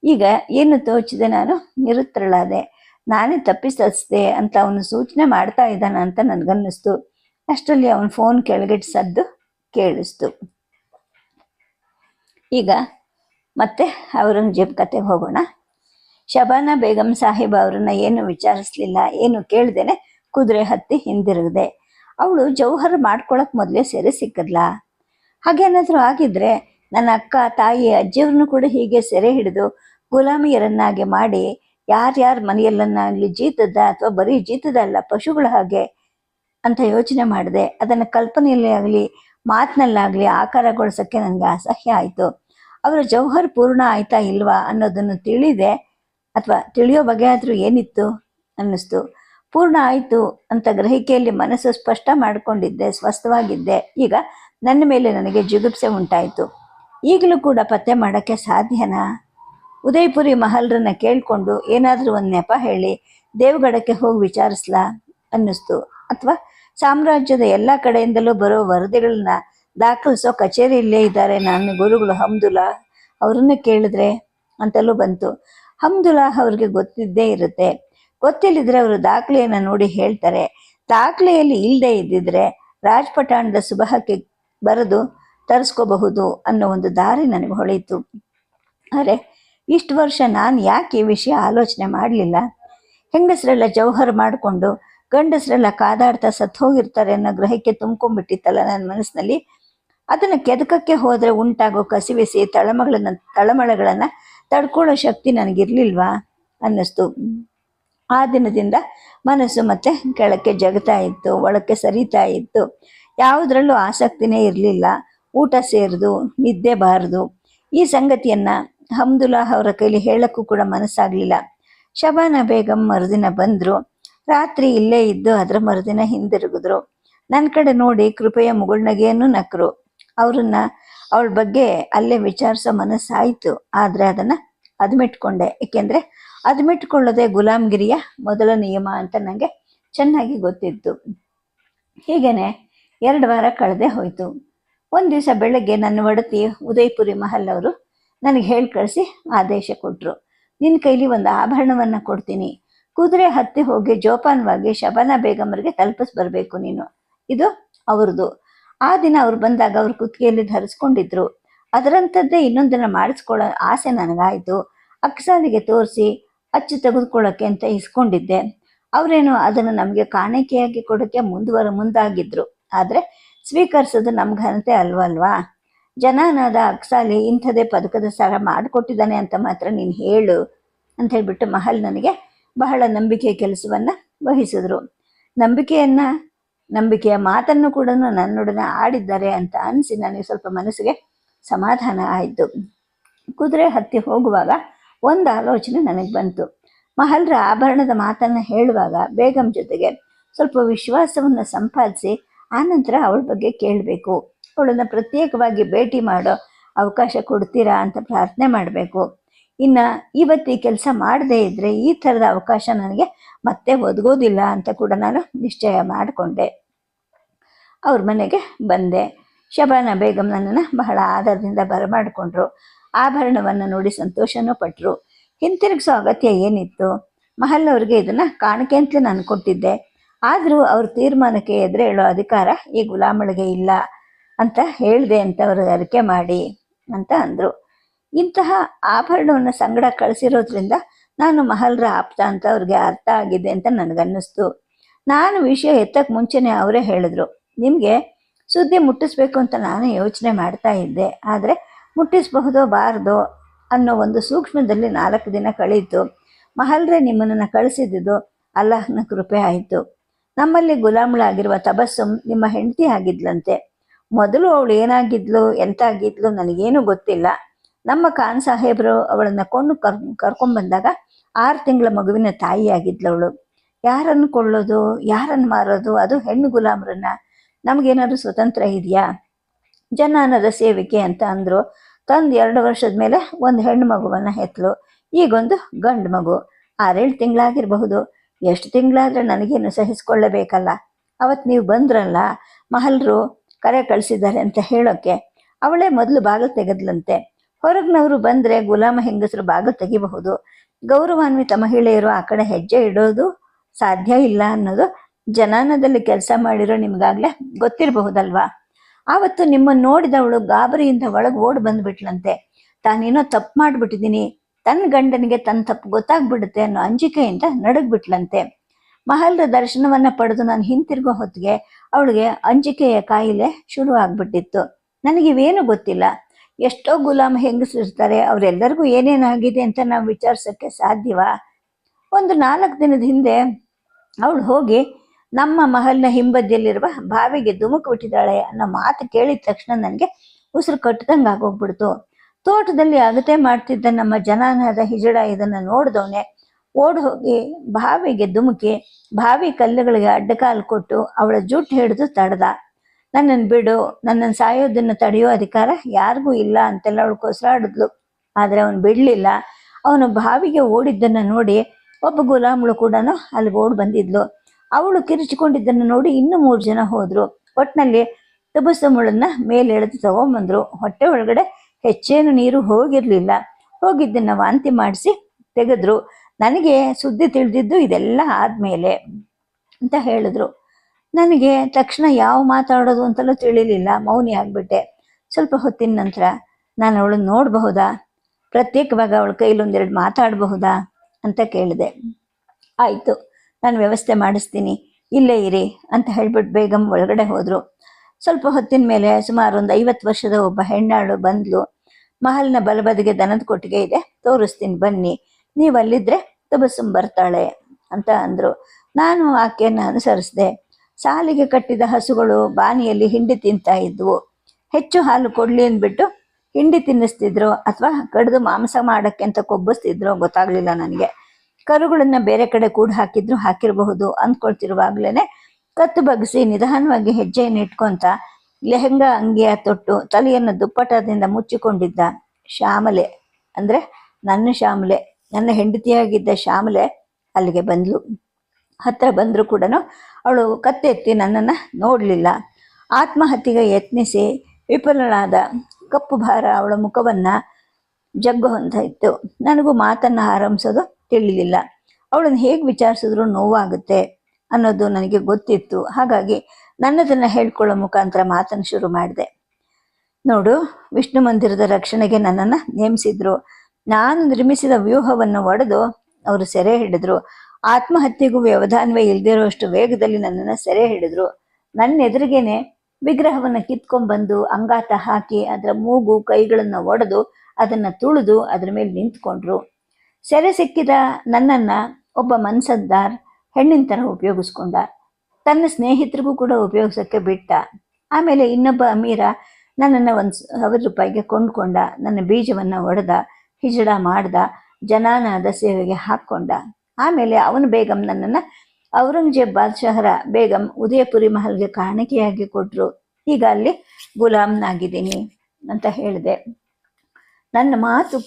ಈಗ ಏನು ತೋಚಿದೆ ನಾನು? ನಿರುತ್ತರಳಾದೆ. ನಾನೇ ತಪ್ಪಿಸಸ್ದೆ ಅಂತ ಅವನು ಸೂಚನೆ ಮಾಡ್ತಾ ಇದ್ದಾನ ಅಂತ ನನಗನ್ನಿಸ್ತು. ಅಷ್ಟರಲ್ಲಿ ಅವನ ಫೋನ್ ಕೆಳಗಿಟ್ಟು ಸದ್ದು ಕೇಳಿಸ್ತು. ಈಗ ಮತ್ತೆ ಔರಂಗಜೇಬ್ ಕತೆಗೆ ಹೋಗೋಣ. ಶಬಾನ ಬೇಗಂ ಸಾಹಿಬ್ ಅವರನ್ನ ಏನು ವಿಚಾರಿಸ್ಲಿಲ್ಲ, ಏನು ಕೇಳ್ದೇನೆ ಕುದುರೆ ಹತ್ತಿ ಹಿಂದಿರುಗದೆ. ಅವಳು ಜೌಹರ್ ಮಾಡ್ಕೊಳಕ್ ಮೊದಲೇ ಸೆರೆ ಸಿಕ್ಕದ್ಲಾ? ಹಾಗೇನಾದರೂ ಆಗಿದ್ರೆ ನನ್ನ ಅಕ್ಕ, ತಾಯಿ, ಅಜ್ಜಿಯವ್ರನ್ನು ಕೂಡ ಹೀಗೆ ಸೆರೆ ಹಿಡಿದು ಗುಲಾಮಿಯರನ್ನಾಗಿ ಮಾಡಿ ಯಾರ್ಯಾರ ಮನೆಯಲ್ಲನ್ನಾಗಲಿ ಜೀತದ ಅಥವಾ ಬರೀ ಜೀತದ ಅಲ್ಲ, ಪಶುಗಳ ಹಾಗೆ ಅಂತ ಯೋಚನೆ ಮಾಡಿದೆ. ಅದನ್ನು ಕಲ್ಪನೆಯಲ್ಲೇ ಆಗಲಿ ಮಾತಿನಲ್ಲಾಗಲಿ ಆಕಾರಗೊಳಿಸೋಕ್ಕೆ ನನಗೆ ಅಸಹ್ಯ ಆಯಿತು. ಅವರ ಜೌಹರ್ ಪೂರ್ಣ ಆಯ್ತಾ ಇಲ್ವಾ ಅನ್ನೋದನ್ನು ತಿಳಿದೆ ಅಥವಾ ತಿಳಿಯೋ ಬಗೆ ಆದರೂ ಏನಿತ್ತು ಅನ್ನಿಸ್ತು. ಪೂರ್ಣ ಆಯಿತು ಅಂತ ಗ್ರಹಿಕೆಯಲ್ಲಿ ಮನಸ್ಸು ಸ್ಪಷ್ಟ ಮಾಡಿಕೊಂಡಿದ್ದೆ, ಸ್ವಸ್ಥವಾಗಿದ್ದೆ. ಈಗ ನನ್ನ ಮೇಲೆ ನನಗೆ ಜಿಗುಪ್ಸೆ ಉಂಟಾಯಿತು. ಈಗಲೂ ಕೂಡ ಪತ್ತೆ ಮಾಡೋಕ್ಕೆ ಸಾಧ್ಯನಾ? ಉದಯಪುರಿ ಮಹಲ್ರನ್ನ ಕೇಳಿಕೊಂಡು ಏನಾದರೂ ಒಂದು ನೆಪ ಹೇಳಿ, ದೇವಗಡಕ್ಕೆ ಹೋಗಿ ವಿಚಾರಿಸ್ಲಾ ಅನ್ನಿಸ್ತು. ಅಥವಾ ಸಾಮ್ರಾಜ್ಯದ ಎಲ್ಲ ಕಡೆಯಿಂದಲೂ ಬರೋ ವರದಿಗಳನ್ನ ದಾಖಲಿಸೋ ಕಚೇರಿಯಲ್ಲೇ ಇದ್ದಾರೆ ನಾನು ಗುರುಗಳು ಹಮ್ದುಲ ಅವರನ್ನ ಕೇಳಿದ್ರೆ ಅಂತಲೂ ಬಂತು. ಹಮ್ದುಲ್ಲಾ ಅವ್ರಿಗೆ ಗೊತ್ತಿದ್ದೇ ಇರುತ್ತೆ. ಗೊತ್ತಿಲ್ಲದಿದ್ರೆ ಅವರು ದಾಖಲೆಯನ್ನು ನೋಡಿ ಹೇಳ್ತಾರೆ. ದಾಖಲೆಯಲ್ಲಿ ಇಲ್ಲದೆ ಇದ್ದಿದ್ರೆ ರಾಜ್ಪಟಾಣದ ಸುಬಹಕ್ಕೆ ಬರೆದು ತರಿಸ್ಕೋಬಹುದು ಅನ್ನೋ ಒಂದು ದಾರಿ ನನಗೆ ಹೊಳೆಯಿತು ಅರೆ, ಇಷ್ಟು ವರ್ಷ ನಾನು ಯಾಕೆ ಈ ವಿಷಯ ಆಲೋಚನೆ ಮಾಡಲಿಲ್ಲ? ಹೆಂಗಸರೆಲ್ಲ ಜೌಹರ್ ಮಾಡಿಕೊಂಡು ಗಂಡಸರೆಲ್ಲ ಕಾದಾಡ್ತಾ ಸತ್ತು ಹೋಗಿರ್ತಾರೆ ಅನ್ನೋ ಗ್ರಹಕ್ಕೆ ತುಂಬ್ಕೊಂಡ್ಬಿಟ್ಟಿತ್ತಲ್ಲ ನನ್ನ ಮನಸ್ಸಿನಲ್ಲಿ? ಅದನ್ನು ಕೆದಕಕ್ಕೆ ಹೋದರೆ ಉಂಟಾಗೋ ಕಸಿವಿಸಿ ತಳಮಗಳನ್ನ, ತಳಮಳಗಳನ್ನು ತಡ್ಕೊಳ್ಳೋ ಶಕ್ತಿ ನನಗಿರಲಿಲ್ವಾ? ಅನ್ನಿಸ್ತು. ಆ ದಿನದಿಂದ ಮನಸ್ಸು ಮತ್ತೆ ಕೆಳಕ್ಕೆ ಜಗತಾ ಇತ್ತು, ಒಳಕ್ಕೆ ಸರಿತಾ ಇತ್ತು. ಯಾವುದರಲ್ಲೂ ಆಸಕ್ತಿನೇ ಇರಲಿಲ್ಲ. ಊಟ ಸೇರಿದು, ನಿದ್ದೆ ಬಾರದು. ಈ ಸಂಗತಿಯನ್ನ ಹಮ್ದುಲ್ಲಾ ಅವರ ಕೈಲಿ ಹೇಳಕ್ಕೂ ಕೂಡ ಮನಸ್ಸಾಗಲಿಲ್ಲ. ಶಬಾನ ಬೇಗಂ ಮರುದಿನ ಬಂದರು. ರಾತ್ರಿ ಇಲ್ಲೇ ಇದ್ದು ಅದರ ಮರುದಿನ ಹಿಂದಿರುಗಿದ್ರು. ನನ್ನ ಕಡೆ ನೋಡಿ ಕೃಪೆಯ ಮುಗುಳ್ನಗೆಯನ್ನು ನಕ್ಕರು ಅವ್ರನ್ನ, ಅವಳ ಬಗ್ಗೆ ಅಲ್ಲೇ ವಿಚಾರಿಸೋ ಮನಸ್ಸಾಯಿತು. ಆದರೆ ಅದನ್ನು ಅದ್ಮಿಟ್ಕೊಂಡೆ. ಏಕೆಂದರೆ ಅದ್ಮಿಟ್ಕೊಳ್ಳೋದೆ ಗುಲಾಮ್ಗಿರಿಯ ಮೊದಲ ನಿಯಮ ಅಂತ ನನಗೆ ಚೆನ್ನಾಗಿ ಗೊತ್ತಿತ್ತು. ಹೀಗೇನೆ ಎರಡು ವಾರ ಕಳೆದೇ ಹೋಯಿತು. ಒಂದು ದಿವಸ ಬೆಳಗ್ಗೆ ನನ್ನ ಒಡತಿ ಉದಯಪುರಿ ಮಹಲ್ ಅವರು ನನಗೆ ಹೇಳಿ ಕಳಿಸಿ ಆದೇಶ ಕೊಟ್ಟರು ನಿನ್ನ ಕೈಲಿ ಒಂದು ಆಭರಣವನ್ನು ಕೊಡ್ತೀನಿ. ಕುದುರೆ ಹತ್ತಿ ಹೋಗಿ ಜೋಪಾನವಾಗಿ ಶಬಾನ ಬೇಗಮರಿಗೆ ತಲುಪಿಸ್ ಬರಬೇಕು ನೀನು. ಇದು ಅವ್ರದ್ದು ಆ ದಿನ ಅವ್ರು ಬಂದಾಗ ಅವ್ರ ಕುತ್ತಿಗೆಯಲ್ಲಿ ಧರಿಸ್ಕೊಂಡಿದ್ರು. ಅದರಂಥದ್ದೇ ಇನ್ನೊಂದನ್ನ ಮಾಡಿಸ್ಕೊಳ್ಳೋ ಆಸೆ ನನಗಾಯಿತು. ಅಕ್ಸಾಲಿಗೆ ತೋರಿಸಿ ಅಚ್ಚು ತೆಗೆದುಕೊಳ್ಳೋಕ್ಕೆ ಅಂತ ಇಸ್ಕೊಂಡಿದ್ದೆ. ಅವರೇನು ಅದನ್ನು ನಮಗೆ ಕಾಣಿಕೆಯಾಗಿ ಕೊಡೋಕ್ಕೆ ಮುಂದುವರ, ಮುಂದಾಗಿದ್ರು. ಆದರೆ ಸ್ವೀಕರಿಸೋದು ನಮ್ಮ ಘನತೆ ಅಲ್ವಲ್ವಾ? ಜನಾನಾದ ಅಕ್ಸಾಲಿ ಇಂಥದೇ ಪದಕದ ಸಾರ ಮಾಡಿಕೊಟ್ಟಿದ್ದಾನೆ ಅಂತ ಮಾತ್ರ ನೀನು ಹೇಳು ಅಂತ ಹೇಳಿಬಿಟ್ಟು ಮಹಲ್ ನನಗೆ ಬಹಳ ನಂಬಿಕೆಯ ಕೆಲಸವನ್ನು ವಹಿಸಿದ್ರು. ನಂಬಿಕೆಯನ್ನು, ನಂಬಿಕೆಯ ಮಾತನ್ನು ಕೂಡ ನನ್ನೊಡನೆ ಆಡಿದ್ದಾರೆ ಅಂತ ಅನಿಸಿ ನನಗೆ ಸ್ವಲ್ಪ ಮನಸ್ಸಿಗೆ ಸಮಾಧಾನ ಆಯಿತು. ಕುದುರೆ ಹತ್ತಿ ಹೋಗುವಾಗ ಒಂದು ಆಲೋಚನೆ ನನಗೆ ಬಂತು. ಮಹಲ್ರ ಆಭರಣದ ಮಾತನ್ನು ಹೇಳುವಾಗ ಬೇಗಂ ಜೊತೆಗೆ ಸ್ವಲ್ಪ ವಿಶ್ವಾಸವನ್ನು ಸಂಪಾದಿಸಿ ಆನಂತರ ಅವಳ ಬಗ್ಗೆ ಕೇಳಬೇಕು. ಅವಳನ್ನು ಪ್ರತ್ಯೇಕವಾಗಿ ಭೇಟಿ ಮಾಡೋ ಅವಕಾಶ ಕೊಡ್ತೀರಾ ಅಂತ ಪ್ರಾರ್ಥನೆ ಮಾಡಬೇಕು. ಇನ್ನು ಇವತ್ತು ಕೆಲಸ ಮಾಡದೇ ಇದ್ದರೆ ಈ ಥರದ ಅವಕಾಶ ನನಗೆ ಮತ್ತೆ ಒದಗೋದಿಲ್ಲ ಅಂತ ಕೂಡ ನಾನು ನಿಶ್ಚಯ ಮಾಡಿಕೊಂಡೆ. ಅವ್ರ ಮನೆಗೆ ಬಂದೆ. ಶಬಾನ ಬೇಗಂ ನನ್ನನ್ನು ಬಹಳ ಆಧಾರದಿಂದ ಬರಮಾಡಿಕೊಂಡ್ರು. ಆಭರಣವನ್ನು ನೋಡಿ ಸಂತೋಷನೂ ಪಟ್ಟರು ಹಿಂತಿರುಗಿಸೋ ಅಗತ್ಯ ಏನಿತ್ತು? ಮಹಲ್ ಅವ್ರಿಗೆ ಇದನ್ನು ಕಾಣಿಕೆ ಅಂತಲೇ ನಾನು ಕೊಟ್ಟಿದ್ದೆ. ಆದರೂ ಅವ್ರ ತೀರ್ಮಾನಕ್ಕೆ ಎದುರು ಹೇಳೋ ಅಧಿಕಾರ ಈ ಗುಲಾಮಳಿಗೆ ಇಲ್ಲ ಅಂತ ಹೇಳಿದೆ ಅಂತ ಅವರು ಅರಿಕೆ ಮಾಡಿ ಅಂತ ಅಂದರು. ಇಂತಹ ಆಭರಣವನ್ನು ಸಂಗಡ ಕಳಿಸಿರೋದ್ರಿಂದ ನಾನು ಮಹಲ್ರ ಆಪ್ತ ಅಂತ ಅವ್ರಿಗೆ ಅರ್ಥ ಆಗಿದೆ ಅಂತ ನನಗನ್ನಿಸ್ತು. ನಾನು ವಿಷಯ ಎತ್ತಕ್ಕೆ ಮುಂಚೆನೇ ಅವರೇ ಹೇಳಿದ್ರು. ನಿಮಗೆ ಸುದ್ದಿ ಮುಟ್ಟಿಸ್ಬೇಕು ಅಂತ ನಾನು ಯೋಚನೆ ಮಾಡ್ತಾ ಇದ್ದೆ. ಆದರೆ ಮುಟ್ಟಿಸಬಹುದೋ ಬಾರ್ದೋ ಅನ್ನೋ ಒಂದು ಸೂಕ್ಷ್ಮದಲ್ಲಿ ನಾಲ್ಕು ದಿನ ಕಳೀತು. ಮಹಲ್ರೆ ನಿಮ್ಮನ್ನು ಕಳಿಸಿದ್ದು ಅಲ್ಲಾಹನ ಕೃಪೆ ಆಯಿತು. ನಮ್ಮಲ್ಲಿ ಗುಲಾಮಳಾಗಿರುವ ತಬಸ್ಸುಮ್ ನಿಮ್ಮ ಹೆಂಡತಿ ಆಗಿದ್ಲಂತೆ. ಮೊದಲು ಅವಳು ಏನಾಗಿದ್ಲು, ಎಂತಾಗಿದ್ಲು ನನಗೇನು ಗೊತ್ತಿಲ್ಲ. ನಮ್ಮ ಖಾನ್ ಸಾಹೇಬರು ಅವಳನ್ನ ಕೊಂಡು ಕರ್ ಕರ್ಕೊಂಡ್ಬಂದಾಗ ಆರು ತಿಂಗಳ ಮಗುವಿನ ತಾಯಿಯಾಗಿದ್ಲವಳು. ಅವಳು ಯಾರನ್ನು ಕೊಳ್ಳೋದು, ಯಾರನ್ನು ಮಾರೋದು, ಅದು ಹೆಣ್ಣು ಗುಲಾಮರನ್ನ ನಮಗೇನಾದ್ರು ಸ್ವತಂತ್ರ ಇದೆಯಾ? ಜನಾನದ ಸೇವಿಕೆ ಅಂತ ಅಂದರು. ತಂದು ಎರಡು ವರ್ಷದ ಮೇಲೆ ಒಂದು ಹೆಣ್ಣು ಮಗುವನ್ನು ಹೆತ್ತಲು ಈಗೊಂದು ಗಂಡು ಮಗು. ಆರೇಳು ತಿಂಗಳಾಗಿರಬಹುದು. ಎಷ್ಟು ತಿಂಗಳಾದ್ರೆ ನನಗೇನು ಸಹಿಸ್ಕೊಳ್ಳಬೇಕಲ್ಲ? ಅವತ್ತು ನೀವು ಬಂದ್ರಲ್ಲ, ಮಹಲ್ರು ಕರೆ ಕಳಿಸಿದ್ದಾರೆ ಅಂತ ಹೇಳೋಕ್ಕೆ ಅವಳೇ ಮೊದಲು ಬಾಗಿಲು ತೆಗೆದ್ಲಂತೆ. ಹೊರಗಿನವರು ಬಂದರೆ ಗುಲಾಮ ಹೆಂಗಸರು ಬಾಗಿಲು ತೆಗಿಬಹುದು. ಗೌರವಾನ್ವಿತ ಮಹಿಳೆಯರು ಆ ಕಡೆ ಹೆಜ್ಜೆ ಇಡೋದು ಸಾಧ್ಯ ಇಲ್ಲ ಅನ್ನೋದು ಜನಾನದಲ್ಲಿ ಕೆಲಸ ಮಾಡಿರೋ ನಿಮ್ಗಾಗ್ಲೇ ಗೊತ್ತಿರಬಹುದಲ್ವಾ? ಆವತ್ತು ನಿಮ್ಮನ್ನು ನೋಡಿದವಳು ಗಾಬರಿಯಿಂದ ಒಳಗೆ ಓಡಿ ಬಂದ್ಬಿಟ್ಲಂತೆ. ತಾನೇನೋ ತಪ್ಪು ಮಾಡಿಬಿಟ್ಟಿದ್ದೀನಿ ತನ್ನ ಗಂಡನಿಗೆ ತನ್ನ ತಪ್ಪು ಗೊತ್ತಾಗ್ಬಿಡುತ್ತೆ ಅನ್ನೋ ಅಂಜಿಕೆಯಿಂದ ನಡುಗ್ಬಿಟ್ಲಂತೆ. ಮಹಲ್ರ ದರ್ಶನವನ್ನ ಪಡೆದು ನಾನು ಹಿಂತಿರುಗೋ ಹೊತ್ತಿಗೆ ಅವಳಿಗೆ ಅಂಜಿಕೆಯ ಕಾಯಿಲೆ ಶುರು ಆಗ್ಬಿಟ್ಟಿತ್ತು ನನಗಿವೇನು ಗೊತ್ತಿಲ್ಲ. ಎಷ್ಟೋ ಗುಲಾಮ ಹೆಂಗಸಿರ್ತಾರೆ ಅವರೆಲ್ಲರಿಗೂ ಏನೇನಾಗಿದೆ ಅಂತ ನಾವು ವಿಚಾರಿಸೋಕ್ಕೆ ಸಾಧ್ಯವಾ? ಒಂದು ನಾಲ್ಕು ದಿನದ ಹಿಂದೆ ಅವಳು ಹೋಗಿ ನಮ್ಮ ಮಹಲ್ನ ಹಿಂಬದಿಯಲ್ಲಿರುವ ಬಾವಿಗೆ ಧುಮುಕು ಬಿಟ್ಟಿದ್ದಾಳೆ ಅನ್ನೋ ಮಾತು ಕೇಳಿದ ತಕ್ಷಣ ನನಗೆ ಉಸಿರು ಕಟ್ಟದಂಗೆ ಆಗೋಗ್ಬಿಡ್ತು. ತೋಟದಲ್ಲಿ ಅಗತೆ ಮಾಡ್ತಿದ್ದ ನಮ್ಮ ಜನಾನದ ಹಿಜಡ ಇದನ್ನ ನೋಡಿದವನೆ ಓಡ್ ಹೋಗಿ ಬಾವಿಗೆ ಧುಮುಕಿ ಬಾವಿ ಕಲ್ಲುಗಳಿಗೆ ಅಡ್ಡಕಾಲು ಕೊಟ್ಟು ಅವಳ ಜುಟ್ಟು ಹಿಡಿದು ತಡೆದ. ನನ್ನನ್ನು ಬಿಡು ನನ್ನನ್ನು ಸಾಯೋದನ್ನು ತಡೆಯೋ ಅಧಿಕಾರ ಯಾರಿಗೂ ಇಲ್ಲ ಅಂತೆಲ್ಲ ಅವಳು ಕೊಸರಾಡಿದ್ಲು. ಆದರೆ ಅವನು ಬಿಡಲಿಲ್ಲ. ಅವನು ಬಾವಿಗೆ ಓಡಿದ್ದನ್ನು ನೋಡಿ ಒಬ್ಬ ಗುಲಾಮಳು ಕೂಡ ಅಲ್ಲಿಗೆ ಓಡಿ ಬಂದಿದ್ಲು. ಅವಳು ಕಿರಿಚಿಕೊಂಡಿದ್ದನ್ನು ನೋಡಿ ಇನ್ನೂ ಮೂರು ಜನ ಹೋದ್ರು. ಒಟ್ನಲ್ಲಿ ತುಬಸಮುಳನ್ನ ಮೇಲೆ ಎಳೆದು ತಗೊಂಬಂದ್ರು. ಹೊಟ್ಟೆ ಒಳಗಡೆ ಹೆಚ್ಚೇನು ನೀರು ಹೋಗಿರಲಿಲ್ಲ. ಹೋಗಿದ್ದನ್ನ ವಾಂತಿ ಮಾಡಿಸಿ ತೆಗೆದ್ರು. ನನಗೆ ಸುದ್ದಿ ತಿಳಿದಿದ್ದು ಇದೆಲ್ಲ ಆದಮೇಲೆ ಅಂತ ಹೇಳಿದ್ರು. ನನಗೆ ತಕ್ಷಣ ಯಾವ ಮಾತಾಡೋದು ಅಂತಲೂ ತಿಳಿಲಿಲ್ಲ. ಮೌನಿ ಆಗಿಬಿಟ್ಟೆ. ಸ್ವಲ್ಪ ಹೊತ್ತಿನ ನಂತರ ನಾನು ಅವಳನ್ನ ನೋಡಬಹುದಾ? ಪ್ರತ್ಯೇಕವಾಗಿ ಅವಳ ಕೈಲಿ ಒಂದೆರಡು ಮಾತಾಡಬಹುದಾ? ಅಂತ ಕೇಳಿದೆ. ಆಯಿತು, ನಾನು ವ್ಯವಸ್ಥೆ ಮಾಡಿಸ್ತೀನಿ. ಇಲ್ಲೇ ಇರಿ ಅಂತ ಹೇಳ್ಬಿಟ್ಟು ಬೇಗಂ ಒಳಗಡೆ ಹೋದರು. ಸ್ವಲ್ಪ ಹೊತ್ತಿನ ಮೇಲೆ ಸುಮಾರು ಒಂದು ಐವತ್ತು ವರ್ಷದ ಒಬ್ಬ ಹೆಣ್ಣಾಳು ಬಂದ್ಲು. ಮಹಲ್ನ ಬಲಬದಿಗೆ ದನದ ಕೊಟ್ಟಿಗೆ ಇದೆ. ತೋರಿಸ್ತೀನಿ, ಬನ್ನಿ. ನೀವು ಅಲ್ಲಿದ್ರೆ ತಬಸ್ಸುಂ ಬರ್ತಾಳೆ ಅಂತ ಅಂದರು. ನಾನು ಆಕೆಯನ್ನು ಅನುಸರಿಸಿದೆ. ಸಾಲಿಗೆ ಕಟ್ಟಿದ ಹಸುಗಳು ಬಾನಿಯಲ್ಲಿ ಹಿಂಡಿ ತಿಂತಾ ಇದ್ವು. ಹೆಚ್ಚು ಹಾಲು ಕೊಡ್ಲಿ ಅಂದ್ಬಿಟ್ಟು ಹಿಂಡಿ ತಿನ್ನಿಸ್ತಿದ್ರು ಅಥವಾ ಕಡಿದು ಮಾಂಸ ಮಾಡಕ್ಕೆ ಅಂತ ಕೊಬ್ಬಿಸ್ತಿದ್ರು ಗೊತ್ತಾಗ್ಲಿಲ್ಲ ನನಗೆ. ಕರುಗಳನ್ನು ಬೇರೆ ಕಡೆ ಕೂಡ ಹಾಕಿದ್ರು ಹಾಕಿರಬಹುದು ಅಂದ್ಕೊಳ್ತಿರುವಾಗ್ಲೇನೆ ಕತ್ತು ಬಗ್ಗಿಸಿ ನಿಧಾನವಾಗಿ ಹೆಜ್ಜೆಯನ್ನು ಇಟ್ಕೊಂತ ಲೆಹಂಗಾ ಅಂಗಿಯ ತೊಟ್ಟು ತಲೆಯನ್ನು ದುಪ್ಪಟದಿಂದ ಮುಚ್ಚಿಕೊಂಡಿದ್ದ ಶ್ಯಾಮಲೆ. ಅಂದ್ರೆ ನನ್ನ ಶ್ಯಾಮಲೆ, ನನ್ನ ಹೆಂಡತಿಯಾಗಿದ್ದ ಶ್ಯಾಮಲೆ ಅಲ್ಲಿಗೆ ಬಂದ್ಲು. ಹತ್ರ ಬಂದರೂ ಕೂಡ ಅವಳು ಕತ್ತೆತ್ತಿ ನನ್ನನ್ನು ನೋಡಲಿಲ್ಲ. ಆತ್ಮಹತ್ಯೆಗೆ ಯತ್ನಿಸಿ ವಿಫಲನಾದ ಕಪ್ಪು ಭಾರ ಅವಳ ಮುಖವನ್ನು ಜಗ್ಗು ಹೊಂದ ನನಗೂ ಮಾತನ್ನು ಆರಂಭಿಸೋದು ತಿಳಿಲಿಲ್ಲ. ಅವಳನ್ನು ಹೇಗೆ ವಿಚಾರಿಸಿದ್ರು ನೋವಾಗುತ್ತೆ. ಅನ್ನೋದು ನನಗೆ ಗೊತ್ತಿತ್ತು. ಹಾಗಾಗಿ ನನ್ನದನ್ನ ಹೇಳ್ಕೊಳ್ಳೋ ಮುಖಾಂತರ ಮಾತನ್ನು ಶುರು ಮಾಡಿದೆ. ನೋಡು, ವಿಷ್ಣು ಮಂದಿರದ ರಕ್ಷಣೆಗೆ ನನ್ನನ್ನು ನೇಮಿಸಿದ್ರು. ನಾನು ನಿರ್ಮಿಸಿದ ವ್ಯೂಹವನ್ನು ಒಡೆದು ಅವರು ಸೆರೆ ಹಿಡಿದ್ರು. ಆತ್ಮಹತ್ಯೆಗೂ ವ್ಯವಧಾನವೇ ಇಲ್ದಿರೋಷ್ಟು ವೇಗದಲ್ಲಿ ನನ್ನನ್ನು ಸೆರೆ ಹಿಡಿದ್ರು. ನನ್ನ ಎದುರಿಗೇನೆ ವಿಗ್ರಹವನ್ನು ಕಿತ್ಕೊಂಡ್ಬಂದು ಅಂಗಾತ ಹಾಕಿ ಅದರ ಮೂಗು ಕೈಗಳನ್ನು ಒಡೆದು ಅದನ್ನ ತುಳಿದು ಅದರ ಮೇಲೆ ನಿಂತ್ಕೊಂಡ್ರು. ಸೆರೆ ಸಿಕ್ಕಿದ ನನ್ನನ್ನ ಒಬ್ಬ ಮನ್ಸದ್ದಾರ್ ಹೆಣ್ಣಿನ ಥರ ಉಪಯೋಗಿಸ್ಕೊಂಡ. ತನ್ನ ಸ್ನೇಹಿತರಿಗೂ ಕೂಡ ಉಪಯೋಗಿಸೋಕ್ಕೆ ಬಿಟ್ಟ. ಆಮೇಲೆ ಇನ್ನೊಬ್ಬ ಅಮೀರ ನನ್ನನ್ನು ಒಂದು ಸಾವಿರ ರೂಪಾಯಿಗೆ ಕೊಂಡ್ಕೊಂಡ. ನನ್ನ ಬೀಜವನ್ನು ಒಡೆದ, ಹಿಜಡ ಮಾಡ್ದ, ಜನಾನಾದ ಸೇವೆಗೆ ಹಾಕ್ಕೊಂಡ. ಆಮೇಲೆ ಅವನು ಬೇಗಂ ನನ್ನನ್ನು ಔರಂಗಜೇಬ್ ಬಾದ್ಶಾಹರ ಬೇಗಂ ಉದಯಪುರಿ ಮಹಲ್ಗೆ ಕಾಣಿಕೆಯಾಗಿ ಕೊಟ್ಟರು ಈಗ ಅಲ್ಲಿ ಗುಲಾಮ್ನಾಗಿದ್ದೀನಿ ಅಂತ ಹೇಳಿದೆ. ನನ್ನ ಮಾತು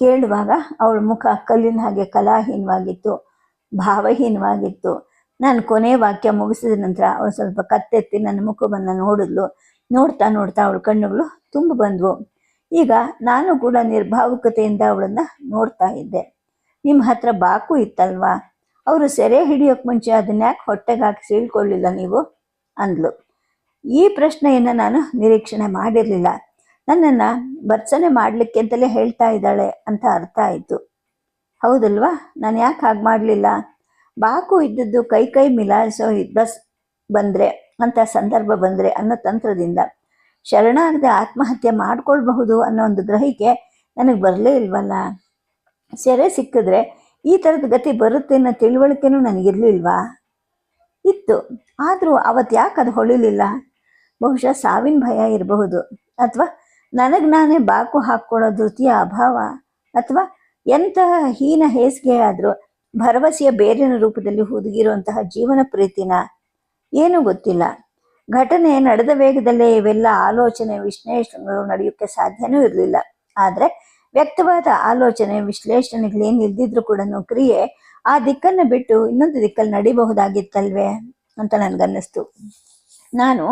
ಕೇಳುವಾಗ ಅವಳ ಮುಖ ಕಲ್ಲಿನ ಹಾಗೆ ಕಲಾಹೀನವಾಗಿತ್ತು. ಭಾವಹೀನವಾಗಿತ್ತು. ನಾನು ಕೊನೆ ವಾಕ್ಯ ಮುಗಿಸಿದ ನಂತರ ಅವಳು ಸ್ವಲ್ಪ ಕತ್ತೆತ್ತಿ ನನ್ನ ಮುಖವನ್ನು ನೋಡಿದ್ಲು. ನೋಡ್ತಾ ನೋಡ್ತಾ ಅವಳ ಕಣ್ಣುಗಳು ತುಂಬ ಬಂದವು. ಈಗ ನಾನು ಕೂಡ ನಿರ್ಭಾವುಕತೆಯಿಂದ ಅವಳನ್ನ ನೋಡ್ತಾ ಇದ್ದೆ. ನಿಮ್ಮ ಹತ್ರ ಬಾಕು ಇತ್ತಲ್ವಾ? ಅವರು ಸೆರೆ ಹಿಡಿಯೋಕೆ ಮುಂಚೆ ಅದನ್ನ ಯಾಕೆ ಹೊಟ್ಟೆಗೆ ಹಾಕಿ ಸೀಳ್ಕೊಳ್ಳಿಲ್ಲ ನೀವು? ಅಂದ್ಲು. ಈ ಪ್ರಶ್ನೆಯನ್ನು ನಾನು ನಿರೀಕ್ಷಣೆ ಮಾಡಿರಲಿಲ್ಲ. ನನ್ನನ್ನು ಭರ್ಸನೆ ಮಾಡಲಿಕ್ಕೆ ಅಂತಲೇ ಹೇಳ್ತಾ ಇದ್ದಾಳೆ ಅಂತ ಅರ್ಥ ಆಯಿತು. ಹೌದಲ್ವಾ? ನಾನು ಯಾಕೆ ಹಾಗೆ ಮಾಡಲಿಲ್ಲ? ಬಾಕು ಇದ್ದದ್ದು ಕೈ ಕೈ ಮಿಲಾಯಿಸೋ ಬಸ್ ಬಂದರೆ, ಅಂತ ಸಂದರ್ಭ ಬಂದರೆ ಅನ್ನೋ ತಂತ್ರದಿಂದ. ಶರಣಾಗದೆ ಆತ್ಮಹತ್ಯೆ ಮಾಡ್ಕೊಳ್ಬಹುದು ಅನ್ನೋ ಒಂದು ಗ್ರಹಿಕೆ ನನಗೆ ಬರಲೇ ಇಲ್ವಲ್ಲ? ಸೆರೆ ಸಿಕ್ಕಿದ್ರೆ ಈ ಥರದ ಗತಿ ಬರುತ್ತೆ ಅನ್ನೋ ತಿಳುವಳಿಕೆನೂ ನನಗಿರಲಿಲ್ವಾ? ಇತ್ತು. ಆದರೂ ಅವತ್ತು ಯಾಕೆ ಅದು ಹೊಳಿಲಿಲ್ಲ? ಬಹುಶಃ ಸಾವಿನ ಭಯ ಇರಬಹುದು. ಅಥವಾ ನನಗೆ ನಾನೇ ಬಾಕು ಹಾಕ್ಕೊಳ್ಳೋ ಧೃತಿಯ ಅಭಾವ. ಅಥವಾ ಎಂತಹ ಹೀನ ಹೇಸಿಗೆ ಆದರೂ ಭರವಸೆಯ ಬೇರಿನ ರೂಪದಲ್ಲಿ ಹುದುಗಿರುವಂತಹ ಜೀವನ ಪ್ರೀತಿನ ಏನೂ ಗೊತ್ತಿಲ್ಲ. ಘಟನೆ ನಡೆದ ವೇಗದಲ್ಲೇ ಇವೆಲ್ಲ ಆಲೋಚನೆ, ವಿಶ್ಲೇಷಣೆಗಳು ನಡೆಯೋಕ್ಕೆ ಸಾಧ್ಯನೂ ಇರಲಿಲ್ಲ. ಆದರೆ ವ್ಯಕ್ತವಾದ ಆಲೋಚನೆ ವಿಶ್ಲೇಷಣೆಗಳೇನು ಇಲ್ದಿದ್ರು ಕೂಡ ಕ್ರಿಯೆ ಆ ದಿಕ್ಕನ್ನು ಬಿಟ್ಟು ಇನ್ನೊಂದು ದಿಕ್ಕಲ್ಲಿ ನಡಿಬಹುದಾಗಿತ್ತಲ್ವೇ ಅಂತ ನನಗನ್ನಿಸ್ತು. ನಾನು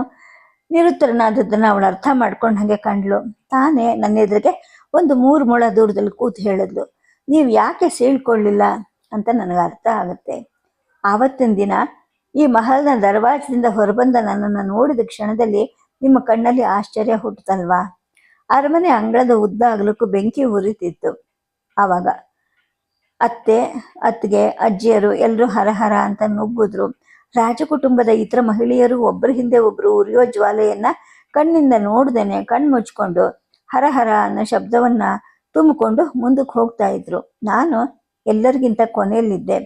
ನಿರುತ್ತರನಾದದ್ದನ್ನು ಅವಳು ಅರ್ಥ ಮಾಡ್ಕೊಂಡು ಹಾಗೆ ಕಂಡ್ಲು ತಾನೇ ನನ್ನ ಎದುರಿಗೆ ಒಂದು ಮೂರು ಮೊಳ ದೂರದಲ್ಲಿ ಕೂತು ಹೇಳಿದ್ಲು. ನೀವು ಯಾಕೆ ಸೀಳ್ಕೊಳ್ಳಿಲ್ಲ ಅಂತ ನನಗೆ ಅರ್ಥ ಆಗುತ್ತೆ. ಆವತ್ತಿನ ದಿನ ಈ ಮಹಲ್ನ ದರ್ವಾಜದಿಂದ ಹೊರಬಂದ ನನ್ನನ್ನು ನೋಡಿದ ಕ್ಷಣದಲ್ಲಿ ನಿಮ್ಮ ಕಣ್ಣಲ್ಲಿ ಆಶ್ಚರ್ಯ ಹುಟ್ಟುತ್ತಲ್ವಾ? ಅರಮನೆ ಅಂಗಳದ ಉದ್ದ ಅಗಲಕ್ಕೂ ಬೆಂಕಿ ಉರಿತಿತ್ತು. ಆವಾಗ ಅತ್ತೆ, ಅತ್ತಿಗೆ, ಅಜ್ಜಿಯರು ಎಲ್ಲರೂ ಹರಹರ ಅಂತ ನುಗ್ಗಿದ್ರು. ರಾಜಕುಟುಂಬದ ಇತರ ಮಹಿಳೆಯರು ಒಬ್ಬರ ಹಿಂದೆ ಒಬ್ಬರು ಉರಿಯೋ ಜ್ವಾಲೆಯನ್ನ ಕಣ್ಣಿಂದ ನೋಡ್ದೇನೆ ಕಣ್ಣು ಮುಚ್ಕೊಂಡು ಹರಹರ ಅನ್ನೋ ಶಬ್ದವನ್ನ ತುಂಬಿಕೊಂಡು ಮುಂದಕ್ಕೆ ಹೋಗ್ತಾ ಇದ್ರು. ನಾನು ಎಲ್ಲರಿಗಿಂತ ಕೊನೆಯಲ್ಲಿದ್ದೆ.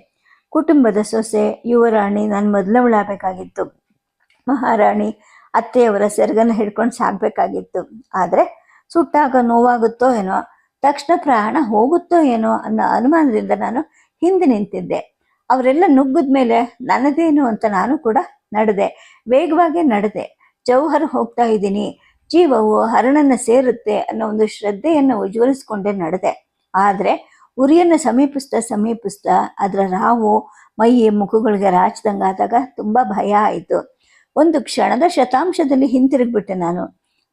ಕುಟುಂಬದ ಸೊಸೆ, ಯುವರಾಣಿ ನಾನು ಮೊದಲವಳಾಗಬೇಕಾಗಿತ್ತು. ಮಹಾರಾಣಿ ಅತ್ತೆಯವರ ಸೆರಗನ್ನ ಹಿಡ್ಕೊಂಡು ಸಾಗಬೇಕಾಗಿತ್ತು. ಆದರೆ ಸುಟ್ಟಾಗ ನೋವಾಗುತ್ತೋ ಏನೋ, ತಕ್ಷಣ ಪ್ರಾಣ ಹೋಗುತ್ತೋ ಏನೋ ಅನ್ನೋ ಅನುಮಾನದಿಂದ ನಾನು ಹಿಂದೆ ನಿಂತಿದ್ದೆ. ಅವರೆಲ್ಲ ನುಗ್ಗಿದ ಮೇಲೆ ನನ್ನದೇನು ಅಂತ ನಾನು ಕೂಡ ನಡೆದೆ. ವೇಗವಾಗಿ ನಡೆದೆ. ಜೌಹರ್ ಹೋಗ್ತಾ ಇದ್ದೀನಿ. ಜೀವವು ಹರಣನ ಸೇರುತ್ತೆ ಅನ್ನೋ ಒಂದು ಶ್ರದ್ಧೆಯನ್ನು ಉಜ್ವಲಿಸ್ಕೊಂಡೇ ನಡೆದೆ. ಆದರೆ ಉರಿಯನ್ನು ಸಮೀಪಿಸ್ತಾ ಸಮೀಪಿಸ್ತಾ ಅದರ ರಾವು ಮೈಯಿ ಮುಖಗಳಿಗೆ ರಾಚ್ದಂಗಾದಾಗ ತುಂಬ ಭಯ ಆಯಿತು. ಒಂದು ಕ್ಷಣದ ಶತಾಂಶದಲ್ಲಿ ಹಿಂತಿರುಗ್ಬಿಟ್ಟೆ ನಾನು.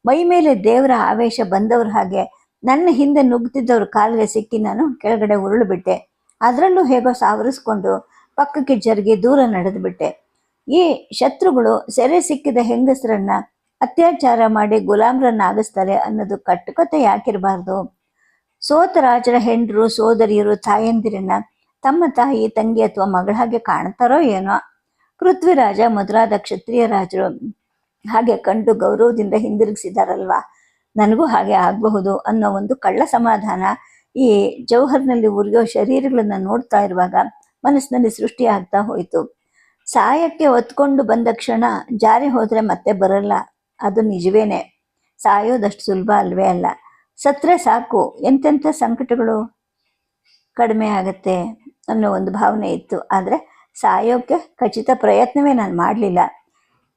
ಮೈ ಮೇಲೆ ದೇವರ ಆವೇಶ ಬಂದವ್ರ ಹಾಗೆ ನನ್ನ ಹಿಂದೆ ನುಗ್ಗುತ್ತಿದ್ದವ್ರ ಕಾಲಿಗೆ ಸಿಕ್ಕಿ ನಾನು ಕೆಳಗಡೆ ಉರುಳು ಬಿಟ್ಟೆ ಅದರಲ್ಲೂ ಹೇಗೋ ಸಾವರಿಸ್ಕೊಂಡು ಪಕ್ಕಕ್ಕೆ ಜರುಗಿ ದೂರ ನಡೆದುಬಿಟ್ಟೆ. ಈ ಶತ್ರುಗಳು ಸೆರೆ ಸಿಕ್ಕಿದ ಹೆಂಗಸರನ್ನ ಅತ್ಯಾಚಾರ ಮಾಡಿ ಗುಲಾಮ್ರನ್ನ ಆಗಿಸ್ತಾರೆ ಅನ್ನೋದು ಕಟ್ಟುಕತೆ ಯಾಕಿರಬಾರ್ದು? ಸೋತ ರಾಜರ ಹೆಂಡರು, ಸೋದರಿಯರು, ತಾಯಂದಿರನ್ನ ತಮ್ಮ ತಾಯಿ, ತಂಗಿ ಅಥವಾ ಮಗಳ ಹಾಗೆ ಕಾಣ್ತಾರೋ ಏನೋ? ಪೃಥ್ವಿರಾಜ ಮೊದಲಾದ ಕ್ಷತ್ರಿಯ ರಾಜರು ಹಾಗೆ ಕಂಡು ಗೌರವದಿಂದ ಹಿಂದಿರುಗಿಸಿದಾರಲ್ವಾ? ನನಗೂ ಹಾಗೆ ಆಗಬಹುದು ಅನ್ನೋ ಒಂದು ಕಳ್ಳ ಸಮಾಧಾನ ಈ ಜೌಹರ್ನಲ್ಲಿ ಉರಿಯೋ ಶರೀರಗಳನ್ನ ನೋಡ್ತಾ ಇರುವಾಗ ಮನಸ್ಸಿನಲ್ಲಿ ಸೃಷ್ಟಿ ಆಗ್ತಾ ಹೋಯಿತು. ಸಾಯಕ್ಕೆ ಒತ್ಕೊಂಡು ಬಂದ ಕ್ಷಣ ಜಾರಿ ಹೋದ್ರೆ ಮತ್ತೆ ಬರಲ್ಲ. ಅದು ನಿಜವೇನೆ. ಸಾಯೋದಷ್ಟು ಸುಲಭ ಅಲ್ವೇ ಅಲ್ಲ. ಸತ್ರೆ ಸಾಕು. ಎಂತೆಂಥ ಸಂಕಟಗಳು ಕಡಿಮೆ ಆಗುತ್ತೆ ಅನ್ನೋ ಒಂದು ಭಾವನೆ ಇತ್ತು. ಆದರೆ ಸಾಯೋಕ್ಕೆ ಖಚಿತ ಪ್ರಯತ್ನವೇ ನಾನು ಮಾಡಲಿಲ್ಲ.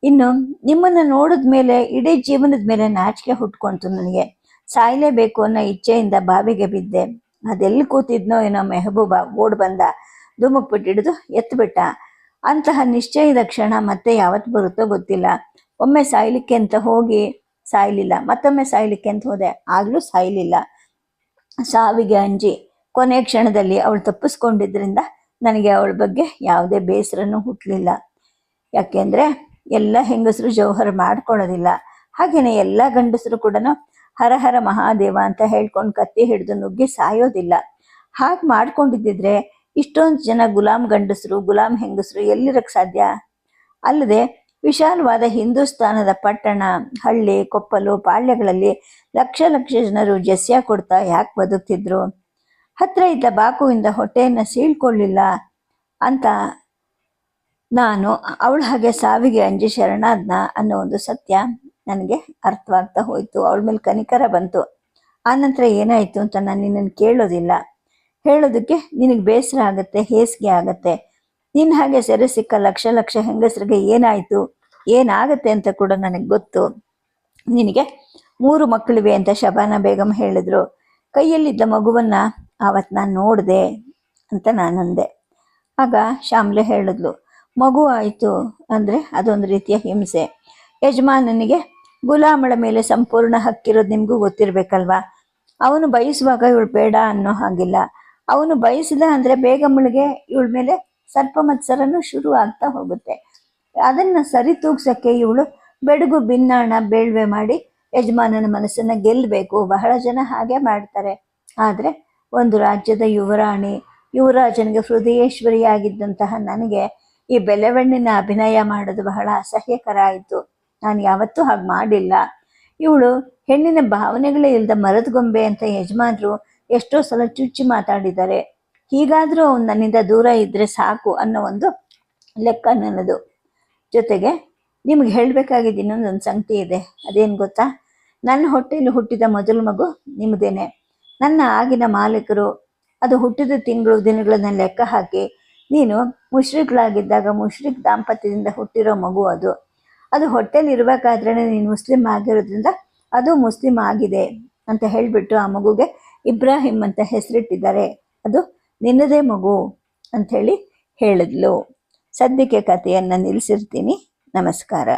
ಇನ್ನು ನಿಮ್ಮನ್ನು ನೋಡಿದ ಮೇಲೆ, ಇಡೀ ಜೀವನದ ಮೇಲೆ ನಾಚಿಕೆ ಹುಟ್ಕೊಂತು ನನಗೆ. ಸಾಯಲೇಬೇಕು ಅನ್ನೋ ಇಚ್ಛೆಯಿಂದ ಬಾವಿಗೆ ಬಿದ್ದೆ. ಅದೆಲ್ಲಿ ಕೂತಿದ್ನೋ ಏನೋ ಮೆಹಬೂಬ ಓಡ್ ಬಂದ. ಧುಮುಕ್ಬಿಟ್ಟು ಹಿಡಿದು ಎತ್ತಿಬಿಟ್ಟ ಅಂತಹ ನಿಶ್ಚಯದ ಕ್ಷಣ ಮತ್ತೆ ಯಾವತ್ತು ಬರುತ್ತೋ ಗೊತ್ತಿಲ್ಲ. ಒಮ್ಮೆ ಸಾಯ್ಲಿಕ್ಕೆ ಅಂತ ಹೋಗಿ ಸಾಯ್ಲಿಲ್ಲ, ಮತ್ತೊಮ್ಮೆ ಸಾಯ್ಲಿಕ್ಕೆ ಅಂತ ಹೋದೆ. ಆಗ್ಲೂ ಸಾಯ್ಲಿಲ್ಲ. ಸಾವಿಗೆ ಅಂಜಿ, ಕೊನೆ ಕ್ಷಣದಲ್ಲಿ ಅವಳು ತಪ್ಪಿಸ್ಕೊಂಡಿದ್ರಿಂದ ನನಗೆ ಅವಳ ಬಗ್ಗೆ ಯಾವುದೇ ಬೇಸರನೂ ಹುಟ್ಟಲಿಲ್ಲ ಯಾಕೆಂದ್ರೆ ಎಲ್ಲ ಹೆಂಗಸರು ಜೌಹರ್ ಮಾಡ್ಕೊಳ್ಳೋದಿಲ್ಲ. ಹಾಗೇನೆ ಎಲ್ಲ ಗಂಡಸರು ಕೂಡ ಹರ ಹರ ಮಹಾದೇವ ಅಂತ ಹೇಳ್ಕೊಂಡು ಕತ್ತಿ ಹಿಡಿದು ನುಗ್ಗಿ ಸಾಯೋದಿಲ್ಲ. ಹಾಗೆ ಮಾಡ್ಕೊಂಡಿದ್ದಿದ್ರೆ ಇಷ್ಟೊಂದು ಜನ ಗುಲಾಮ್ ಗಂಡಸರು, ಗುಲಾಮ್ ಹೆಂಗಸರು ಎಲ್ಲಿರಕ್ಕೆ ಸಾಧ್ಯ? ಅಲ್ಲದೆ ವಿಶಾಲವಾದ ಹಿಂದೂಸ್ತಾನದ ಪಟ್ಟಣ, ಹಳ್ಳಿ, ಕೊಪ್ಪಲು, ಪಾಳ್ಯಗಳಲ್ಲಿ ಲಕ್ಷ ಲಕ್ಷ ಜನರು ಜಸ್ಯ ಕೊಡ್ತಾ ಯಾಕೆ ಬದುಕ್ತಿದ್ರು? ಹತ್ರ ಇದ್ದ ಬಾಕುವಿಂದ ಹೊಟ್ಟೆಯನ್ನು ಸೀಳ್ಕೊಳ್ಳಿಲ್ಲ ಅಂತ ನಾನು ಅವಳ ಹಾಗೆ ಸಾವಿಗೆ ಅಂಜಿ ಶರಣಾದ್ನ ಅನ್ನೋ ಒಂದು ಸತ್ಯ ನನಗೆ ಅರ್ಥವಾಗ್ತಾ ಹೋಯ್ತು. ಅವಳ ಮೇಲೆ ಕನಿಕರ ಬಂತು. ಆನಂತರ ಏನಾಯ್ತು ಅಂತ ನಾನು ನಿನ್ನನ್ನು ಕೇಳೋದಿಲ್ಲ. ಹೇಳೋದಕ್ಕೆ ನಿನಗೆ ಬೇಸರ ಆಗುತ್ತೆ, ಹೇಸಿಗೆ ಆಗುತ್ತೆ. ನಿನ್ನ ಹಾಗೆ ಸೆರೆ ಸಿಕ್ಕ ಲಕ್ಷ ಲಕ್ಷ ಹೆಂಗಸರಿಗೆ ಏನಾಯ್ತು? ಏನಾಗುತ್ತೆ ಅಂತ ಕೂಡ ನನಗೆ ಗೊತ್ತು. ನಿನಗೆ ಮೂರು ಮಕ್ಕಳಿವೆ ಅಂತ ಶಬಾನ ಬೇಗಂ ಹೇಳಿದ್ರು. ಕೈಯಲ್ಲಿದ್ದ ಮಗುವನ್ನ ಆವತ್ತು ನಾನು ನೋಡಿದೆ ಅಂತ ನಾನಂದೆ ಆಗ ಶ್ಯಾಮ್ಲೆ ಹೇಳಿದ್ಲು, ಮಗು ಆಯಿತು ಅಂದರೆ ಅದೊಂದು ರೀತಿಯ ಹಿಂಸೆ. ಯಜಮಾನನಿಗೆ ಗುಲಾಮಳ ಮೇಲೆ ಸಂಪೂರ್ಣ ಹಕ್ಕಿರೋದು ನಿಮಗೂ ಗೊತ್ತಿರಬೇಕಲ್ವಾ? ಅವನು ಬಯಸುವಾಗ ಇವಳು ಬೇಡ ಅನ್ನೋ ಹಾಗಿಲ್ಲ. ಅವನು ಬಯಸಿದ ಅಂದರೆ ಬೇಗಮ್ಮಳಿಗೆ ಇವಳ ಮೇಲೆ ಸರ್ಪ ಮತ್ಸರನು ಶುರು ಆಗ್ತಾ ಹೋಗುತ್ತೆ. ಅದನ್ನು ಸರಿ ತೂಗ್ಸಕ್ಕೆ ಇವಳು ಬೆಡಗು ಭಿನ್ನಾಣ ಬೇಳ್ವೆ ಮಾಡಿ ಯಜಮಾನನ ಮನಸ್ಸನ್ನು ಗೆಲ್ಲಬೇಕು ಬಹಳ ಜನ ಹಾಗೆ ಮಾಡ್ತಾರೆ. ಆದರೆ ಒಂದು ರಾಜ್ಯದ ಯುವರಾಣಿ, ಯುವರಾಜನಿಗೆ ಹೃದಯೇಶ್ವರಿಯಾಗಿದ್ದಂತಹ ನನಗೆ ಈ ಬೆಲೆವಣ್ಣಿನ ಅಭಿನಯ ಮಾಡೋದು ಬಹಳ ಅಸಹ್ಯಕರ ಆಯಿತು. ನಾನು ಯಾವತ್ತೂ ಹಾಗೆ ಮಾಡಿಲ್ಲ. ಇವಳು ಹೆಣ್ಣಿನ ಭಾವನೆಗಳೇ ಇಲ್ಲದ ಮರದ ಗೊಂಬೆ ಅಂತ ಯಜಮಾನರು ಎಷ್ಟೋ ಸಲ ಚುಚ್ಚಿ ಮಾತಾಡಿದ್ದಾರೆ. ಹೀಗಾದರೂ ಅವ್ನು ನನ್ನಿಂದ ದೂರ ಇದ್ದರೆ ಸಾಕು ಅನ್ನೋ ಒಂದು ಲೆಕ್ಕ ನನ್ನದು. ಜೊತೆಗೆ ನಿಮ್ಗೆ ಹೇಳಬೇಕಾಗಿದ್ದ ಇನ್ನೊಂದೊಂದು ಸಂಗತಿ ಇದೆ. ಅದೇನು ಗೊತ್ತಾ? ನನ್ನ ಹೊಟ್ಟೆಯಲ್ಲಿ ಹುಟ್ಟಿದ ಮೊದಲ ಮಗು ನಿಮ್ಮದೇನೆ ನನ್ನ ಆಗಿನ ಮಾಲೀಕರು, ಅದು ಹುಟ್ಟಿದ ತಿಂಗಳು ದಿನಗಳನ್ನ ಲೆಕ್ಕ ಹಾಕಿ ನೀನು ಮುಷ್ರಿಕ್ಳಾಗಿದ್ದಾಗ ಮುಷ್ರಿಕ್ ದಾಂಪತ್ಯದಿಂದ ಹುಟ್ಟಿರೋ ಮಗು ಅದು. ಅದು ಹೊಟ್ಟೆಯಲ್ಲಿ ಇರಬೇಕಾದ್ರೆ ನೀನು ಮುಸ್ಲಿಂ ಆಗಿರೋದ್ರಿಂದ ಅದು ಮುಸ್ಲಿಂ ಆಗಿದೆ ಅಂತ ಹೇಳಿಬಿಟ್ಟು ಆ ಮಗುಗೆ ಇಬ್ರಾಹಿಂ ಅಂತ ಹೆಸರಿಟ್ಟಿದ್ದಾರೆ. ಅದು ನಿನ್ನದೇ ಮಗು ಅಂಥೇಳಿ ಹೇಳಿದ್ಲು. ಸದ್ಯಕ್ಕೆ ಕಥೆಯನ್ನು ನಿಲ್ಲಿಸಿರ್ತೀನಿ ನಮಸ್ಕಾರ.